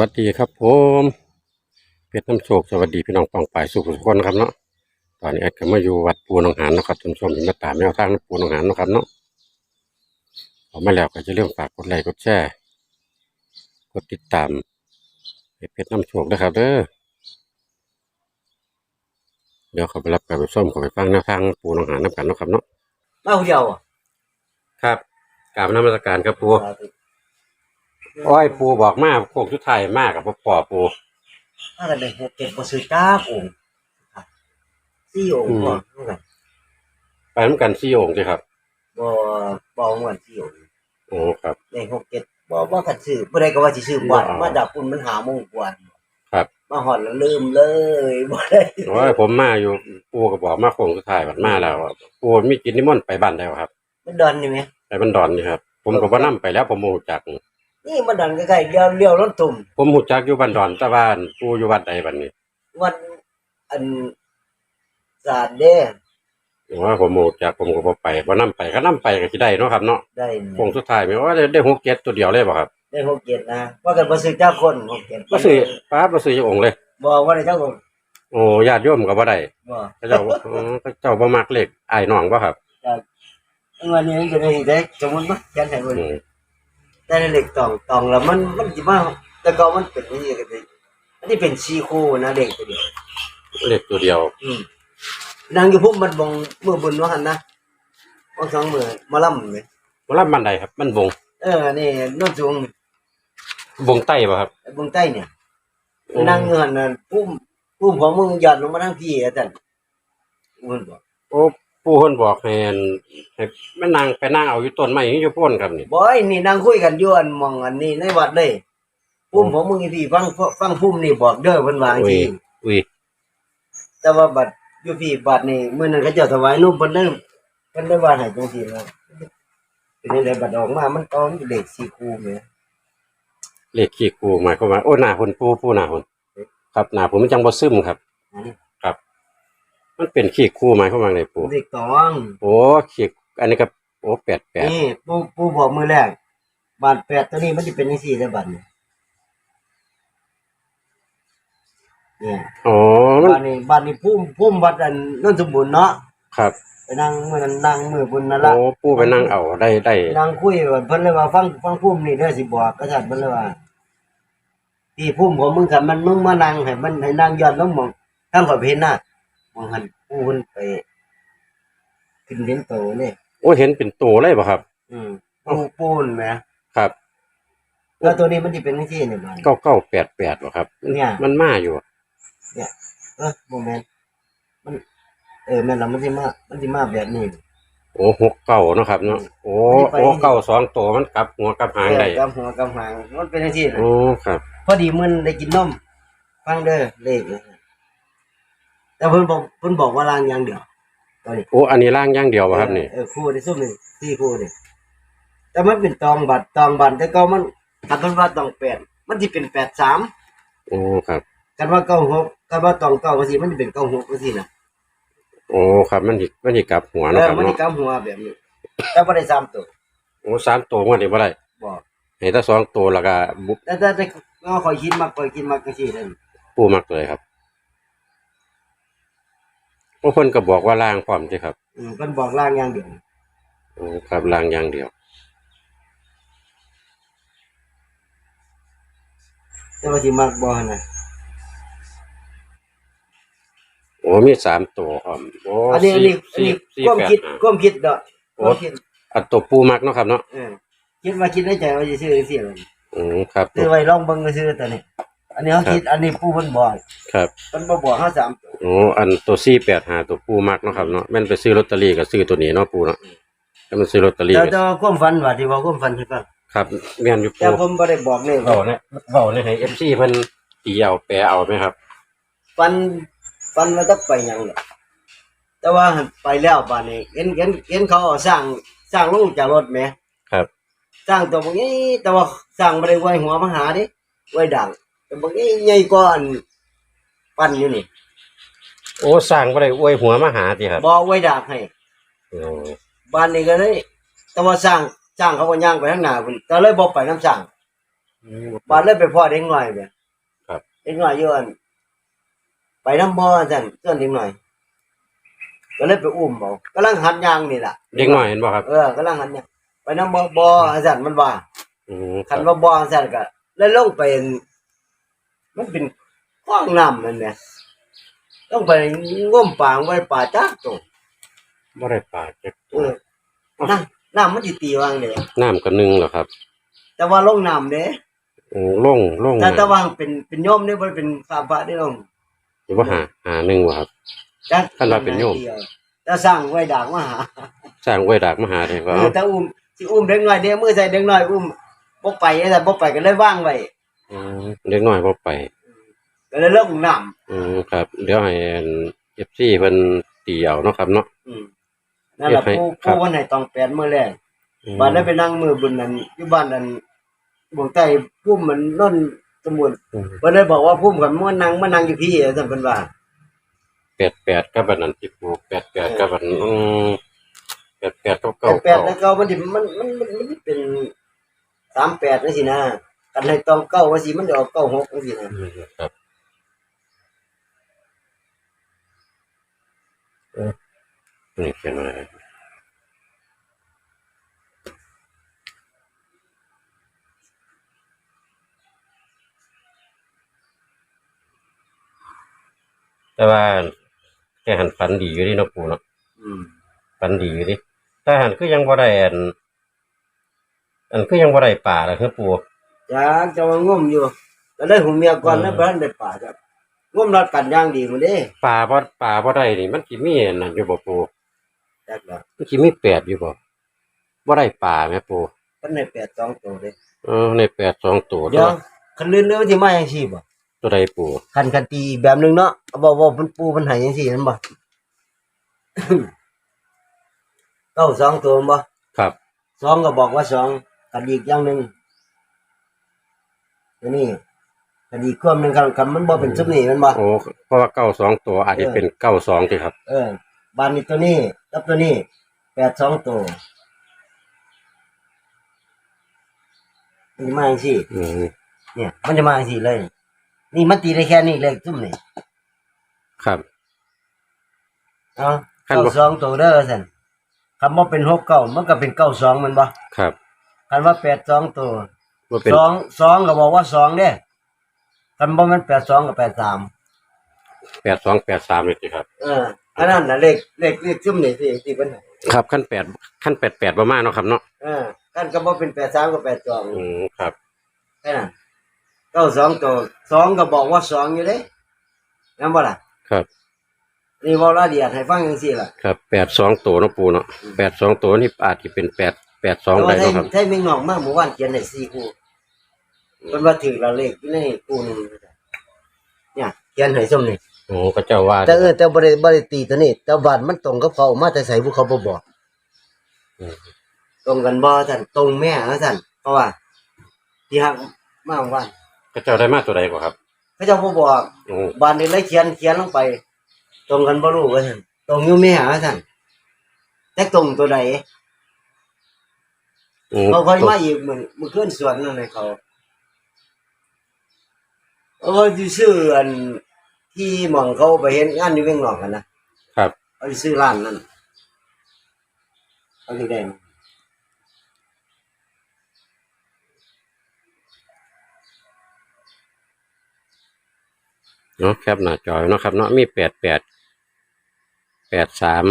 วัสดีครับผมเพชรน้ำโชคสวัสดีพี่น้องปองปายสุขทุกคนครับเนาะตอนนี้แอดก็มาอยู่วัดปูหนองหานเนาะครับท่านผู้ชมที่มาตามแนวทางปูหนองหานเนาะครับเนาะออกมาแล้วก็จะเรื่องฝากกดไลค์กดแชร์กดติดตามให้เพชรน้ำโชคนะครับเด้อเดี๋ยวเขาไปรับกับไปส้มเขาไปฟังแนวทางปูหนองหานน้ำกันเนาะครับเนาะมาผู้เดียวอะครับกราบนมัสการครับปู อ้อยปูบอกมาโคกชุดไทายมากกับพ่อปู ถ้ากันได้หกเจ็ดบ่ซื้อจ้าองค์ครับสี่องค์บ่เท่ากันไปน้ำกันซี่องค์สิครับบ่บ่เหมือนสี่องค์โอ้ครับ ได้หกเจ็ดบ่บ่กันซื้อบ่ได้ก็ว่าสิซื้อบ่อนอ๋อมาดับปุ่นมันหาโมงกว่าครับ มาหอดแล้วลืมเลยบ่ได้โอ้ยผมมาอยู่ปูก็บอกมาโคงสุดท้ายบัดมาแล้วอะปูมีกินนิมนต์ไปบ้านแล้วครับ มันดอนนี่ไหมไปบันดอนนี่ครับ ผมก็บ่นํไปแล้วผมบ่รู้จัก นี่มันดอนใกล้ๆเลี้ยวเลี้ยวรถตุ่มผมรู้จักอยู่บันดอนแต่ว่าปูอยู่วัดใดบัดนี้วันอันศาสตร์เด้ว่าผมบ่รู้จักผมก็บ่ไปบ่นํไปก็นํไปก็สิได้เนาะครับเนาะได้โคงสุดท้ายแม่ว่าได้ได้หกเจ็ดตัวเดียวเลยบ่ครับได้หกเจ็ดนะว่ากันบ่ซื้อจ้าคนหกเจ็ดบ่ซื้อป้าบ่ซื้อจักองค์เลยบ่ว่าได้จ้าคนโอ้ญาติโยมก็บ่ได้บ่เขาเจ้าอ๋อเขาเจ้าบ่มักเลขอ้ายน้องบ่ครับวันนี้มันจะได้ได้สมมุติว่ายันให้เบิ่งอืม แต่ในเหล็กตองตองแล้วมันมันจะมาแต่ก็มันเป็นนี่กันเลยอันนี้เป็นชีคู่นะเด็กตัวเดียวเลขตัวเดียว อืมนางอยู่พุ่มมันบงเมื่อบุญว่าหันนะวันสองมือมาล่ำเลยบ่รับมันใดครับ มันบงเออนี่โนนสูงบงใต้บ่ครับไอ้บงใต้เนี่ยอืมนางเงินน่ะพุ่มพุ่มของมึงหย่อนลงมาทั้งพี่อาจารย์มันบอกโอ้ ปู่เพิ่นบอกให้อันให้แม่นางไปนั่งเอาอยู่ต้นไม้อยู่พ่นครับนี่ บอยนี่นางคุยกันอยอันมองอันนี้ในวัดเลยพุ่มของมึงอีพี่ฟังฟังพุ่มนี่บอกเด้อเพิ่นวาจังอุ้ยทีอุ้ยแต่ว่าบัตรอยู่พี่บัตรนี่มื้อนั้นเขาเจ้าถวายนุ่มเพิ่นเด้อเพิ่นได้ว่าให้จังซี่แล้วเป็นจังไดบัตรออกมามันตอนเด็กสี่คู่แหมเลขขี้กูหมายความว่าโอ้หน้าคนปู่ปู่หน้าคนครับหน้าผมมันจังบ่ซึมครับครับ มันเป็นขี้กูหมายความว่าไงปู่เด็กตองโอ้ขี้อันนี้ก็โอ้88นี่ปู่ปู่บอกมือแรกบาทแปดตัวนี้มันจะเป็นจังซี่ได้บัตรนี่เนี่ยอ๋อมันบาทนี้บาทนี้พุ่มพุ่มวัดอันนนสมบูรณ์เนาะครับ ไปนั่งมื้อนั้นนั่งมื้อบุญนั่นล่ะโอ้ปู่ไปนั่งเอาได้ได้นั่งคุยกันเพิ่นเลยว่าฟังฟังพุ่มนี่เด้อสิบอกกษัตริย์เพิ่นเลยว่าที่พุ่มของมึงคันมันมึงมานั่งให้มันให้นั่งย้อนลงหมองทางข่อยไปเห็นหน้า มองหันผู้เพิ่นไปขึ้นเห็นโตเลยโอ้เห็นเป็นตัวเลยบ่ครับ อืมปูปูนแหมครับแล้วตัวนี้มันสิเป็นจังซี่นี่บัด9988บ่ครับ เนี่ย มันมาอยู่อะเออบ่แม่นมัน เออแม่นแล้วมันสิมา มันสิมาแบบนี้ โอ้หกเก้าเนาะครับเนาะโอ้ไปโอ้เก้าสองตัวมันกลับหัวกลับหางได้เออกำหัวกำหางมันเป็นจังซี่น่ะโอ้ครับ พอดีมื้อนั้นได้กินนมฟังเด้อเลขนะ แต่เพิ่นบอกเพิ่นบอกว่าลางอย่างเดียวตอนนี้โอ้อันนี้ล่างอย่างเดียวบ่ครับนี่เออคู่ได้ซุ่มนี่สี่คู่นี่แต่มันเป็นตองบัตรตองบัตรแต่ก็มันคันเพิ่นว่าตองแปดมันสิเป็นแปดสามโอ้ครับกันว่าเก้าหกกันว่าตองเก้าก็สิมันสิเป็นเก้าหกก็สิน่ะโอ้ครับมันสิมันสิกลับหัวเอเนาะอครับมันสิเนาะกำหัวแบบนี้แต่บ่ได้สามตัวโอ้สามตัวมันนี่บ่ได้บ่ให้แต่สองตัวแล้วก็บุบแต่แต่แต่ก็คอยคิดมากคอยคิดมากจังซี่นั่นปูมักเลยครับ บางคนก็บอกว่าล่างพร้อมสิครับอืมเพิ่นบอกล่างอย่างเดียวโอ้ครับล่างอย่างเดียว แต่ว่าสิมักบ่นะโอ้มีสามตัวพร้อมโอ้อันนี้อันนี้อันสี่นี้สี่ความแปดคิดห้า ความคิดเด้อโอ้ความคิดอันตัวปูมักเนาะครับเนาะเออคิดว่าคิดในใจว่าสิซื้อจังซี่ล่ะอืมครับ ซื้อไว้ลองเบิ่งซื้อตัวนี้ อันนี้เขาคิดอันนี้ผู้เพิ่นบอกครับเพิ่นบ่บอกเฮาสามตัวโอ้อันตัวสี่แปดหาตัวปูมักเนาะครับเนาะแม่นไปซื้อลอตเตอรี่ก็ซื้อตัวนี้เนาะปูเนาะถ้ามันซื้อลอตเตอรี่แต่ก็แต่ว่าความฝันว่าที่ว่าความฝันให้ฟังครับแม่นอยู่แต่ปูผมบ่ได้บอกเลยเว้าเนี่ยเว้าเนี่ยให้ FC เพิ่นตีเอาแปลเอาไหมครับ ฝันฝันว่าจะไปหยังล่ะแต่ว่าไปแล้วป่านนี้เห็นเห็นเห็นเขาเอาสร้างสร้างลงจากรถแหมครับ สร้างตัวบ่นี้แต่ว่าสร้างบ่ได้ไว้หัวมาหาเดิไว้ดัง แต่บ่นี้ใหญ่กว่าอันปั้นอยู่นี่โอ้สร้างบ่ได้อวยหัวมาหาติครับบ่ไว้ดักให้โอ้บ้านนี้ก็เลยแต่ว่าสร้างสร้างเขาก็ย่างไปข้างหน้าพุ่นก็เลยบ่ไปน้ำสร้างอืมบาดเลยไปพ่อเด็กหน่อยเนี่ยครับ เด็กหน่อยอยู่อันไปน้ำบ่อสั่นเพื่อนเด็กหน่อย ก็เลยไปอุ้มเอากำลังหัดยางนี่แหละเด็กน้อยเห็นบ่ครับเออกำลังหัดยางไปน้ำบ่อบ่อสั่นมันว่า อืมคคัรันบว่าบ่อสั่นก็แล้วลงไปอัน มันเป็นคลองน้ำนั่นแหละลงไปง่วมปางไว้ป่าจ้าโตบ่ได้ปลาจักเออน้ำน้ำมันสิตีวางเลยน้ำก็นึ่งเหรอครับแต่ว่าลงน้ำเด้โอ้ล่งล่งแต่แต่ว่าเป็นเป็นโยมเด้บ่ได้เป็นข้าพระได้ลงหรือว่าหาหาหนึ่งบ่ครับจักคันว่าเป็นโยม แต่สร้างไว้ดากมาหาสร้างไว้ดากมหาได้เอว่าอแต่อุ้มสิอุ้มเด็กน้อยเด้มือใส่เด็กน้อยอุ้มบ่ไปแต่บ่ไปก็เลยว่างไว้ อืมเด็กน้อยบ่ไป ก็เลยลงน้ำอืมครับเดี๋ยวให้เอฟซีเพิ่นตีเอาเนาะครับเนาะอืมนั่นแหละเฮ็ดให้ผู้ครับ ผู้วันไหนต้องแปลนมื้อแรกอืมบ้านได้ไปนั่งมือบุญนั้นอยู่บ้านนั้นบวงใต้พุ่มมันน้นสมุนอืมเพิ่นได้บอกว่าพุ่มกับมันนั่งมานั่งอยู่พี่ซั่นเพิ่นว่า แปดแปดกับอันนั้นที่ปลูกแปดแปดกับอันอืมแปดแปดเก้าแต่เก้าแปดแล้วก็มันสิมันมันมันมันเป็น38จังซี่นะ กันให้ต้องเก้าว่าสิมันจะออกเก้าหกจังซี่นะอืมครับเออนี่เขียนอะไรแต่ว่าแกหันฝันดีอยู่ที่นาะปูเนาะอืมฝันดีอยู่ดิแต่หันคือยังบ่ได้อันอันคือยังบ่ได้ป่าเลยคือปู จ้าจะว่างมอยู่ก็ได้หูเมียก่อนอืมแล้วบ่ทันได้ป่าจ้ะงมรัดกันอย่างดีหมื้เด้ป่าบ่ป่าบ่ได้นี่มันสิมีอันนั่นอยู่บ่ปูจักแล้วมันสิมีแปดอยู่บ่บ่ได้ป่าแม่ปูเพิ่นให้แปดสองตัวเด้เออในแปดสองตัวเดี๋ยวคันลื่นเนื้อที่มาจังซี่บ่ตัวใดปูคันคันตีแบบหนึงเนาะเอาบอกว่ามันปูมันใหายจังซี่นั่นบ่เก้าสองตัวบ่ครับสองก็บอกว่าสองกันอีกอย่างหนึ่ง ตัวนี้กันอีกความหนึ่งกันกันมันบ่เป็นซุปนี่มันบ่ โอ้เพราะว่าเก้าสองตัวอาจจะเป็นเก้าสองที่ครับ เออบ้านนี้ตัวนี้กับตัวนี้แปดสองตัวมันจะมาจังซี่ อืมเนี่ย มันจะมาจังซี่เลย นี่มันตีได้แค่นี้เลยซุ่มนี่ครับเอาคันเก้าบ่ สองตัวเด้อซั่นคำว่าเป็นหกเก้ามันก็เป็นเก้าสองแมันบ่ครับ คันว่าแปดสองตัว ว่าเป็นสองสองก็บอกว่าสองเด้คันบ่แมันแปดสองกับแปดสามแปดสองแปดสามเลยสิครับ เอออันนั้นน่ะเลขเลขเลขซุ่มนี่สิที่เพิ่นให้ครับขั้นแปดขั้นแปดแปดประมาณเนาะครับเนาะเออคันก็บ่เป็นแปดสามกับแปดสองอืมครับแค่นั้นเก้าสองตัวสองก็บอกว่าสองอยู่เด้งั้นบ่ล่ะครับนี่เว้ารายละเอียดให้ฟังจังซี่ล่ะครับแปดสองตัวเนาะปูเนาะแปดสองตัวนี่อาจจะเป็นแปดแปดสองแต่ได้ว่าไทยเนาะครับไทยเมียงนอกมาเมื่อวานเขียนให้4คู่ เพิ่นว่าถือละเลขอยู่ในคู่หนึงเนี่ยเขียนให้ซุ่มนี่โอ้ก็เจ้าว่าแต่เออแต่บ่ได้บ่ได้ตีตัวนี้แต่บัดมันตรงกับเขามาแต่ใส่ผู้เขาบ่บอกอืมตรงกันบ่ท่านตรงแม่นะท่านเพราะว่า ที่หักมาวันก็เจ้าได้มาตัวใดกว่าครับเขาเจ้าบ่บอกโอ้บ้านนี้เลยเขียนเขียนลงไป ตรงกันบ่รู้ว่าท่านตรงอยู่แม่นะท่านแต่ตรงตัวใดโอ้เขาค่อยมาอีกมื้อมื้อคืนสวนนั่นให้เขา เออสิซื้ออันที่หม่องเขาไปเห็นงานอยู่เวียงนอกกันนะครับ เอาสิซื้อร้านนั้นเอาสิได้เนาะแคปหน้าจอยเนาะครับเนาะมีแปดแปดแปดสาม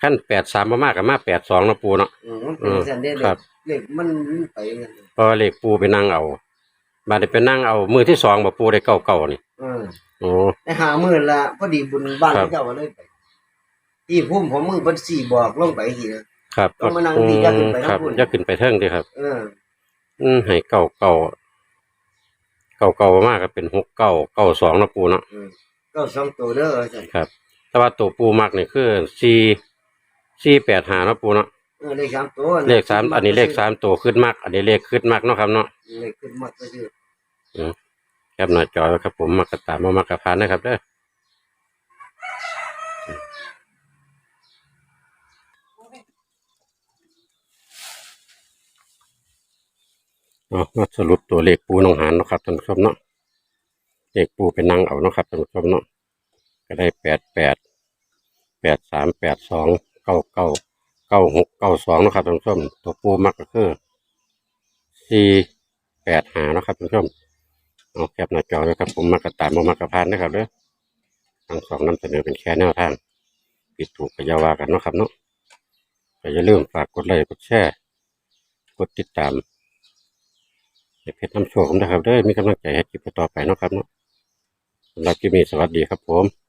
ขั้นแปดสามมามากกับมาแปดสองเนาะปูเนาะ อืมมันเป็นจังซั่นเด้ครับ เลขมันมันไปจังซั่นเพราะว่าเลขปูไปนั่งเอา บาดนี้ไปนั่งเอามือที่สองบ่ปูได้เก้าเก้านี่เออโอ้ได้หาหมื่นละพอดีบุญบ้านครับ เจ้าก็เลยไปที่พุ่มของมึงเพิ่นสี่บอกลงไปทีนะ ครับต้องมานั่งดีอย่าขึ้นไปครับข้างบนอย่าขึ้นไปเทิงเด้ครับ เอออืมให้เก้าเก้าเก้าเก้ามากก็เป็นหกเก้าเก้าสองเนาะปูเนาะเออก็สองตัวเด้อจ้ะครับ แต่ว่าตัวปูมักนี่คือสี่สี่แปดหาเนาะปูเนาะเออเลขสามตัวเลขสามอันนี้เลขสามตัวขึ้นมากอันนี้เลขขึ้นมากเนาะครับเนาะเลขขึ้นหมดก็คือ แคปหน้าจอไว้ครับ ผมมากระตามมามากระพานนะครับเด้อสรุปตัวเลขปูนองหานนะครับท่านผู้ชมเนาะเลขปูเป็นนางเอาเนาะครับท่านผู้ชมเนาะก็ได้แปดแปดแปดสามแปดสองเก้าเก้าเก้าหกเก้าสองนะครับท่านผู้ชมตัวปูมักก็คือสี่แปดหานะครับท่านผู้ชม เอาแคบหน้าจอไว้ครับผมมากระตามมากระพานนะครับเด้อทั้งสองนำเสนอเป็นแค่แนวทางผิดถูกก็อย่าว่ากันเนาะครับเนาะก็อย่าลืมฝากกดไลค์กดแชร์กดติดตามให้เพชรน้ำโชคผมนะครับเด้อมีกำลังใจให้คลิปต่อไปเนาะครับเนาะสำหรับคลิปนี้สวัสดีครับผม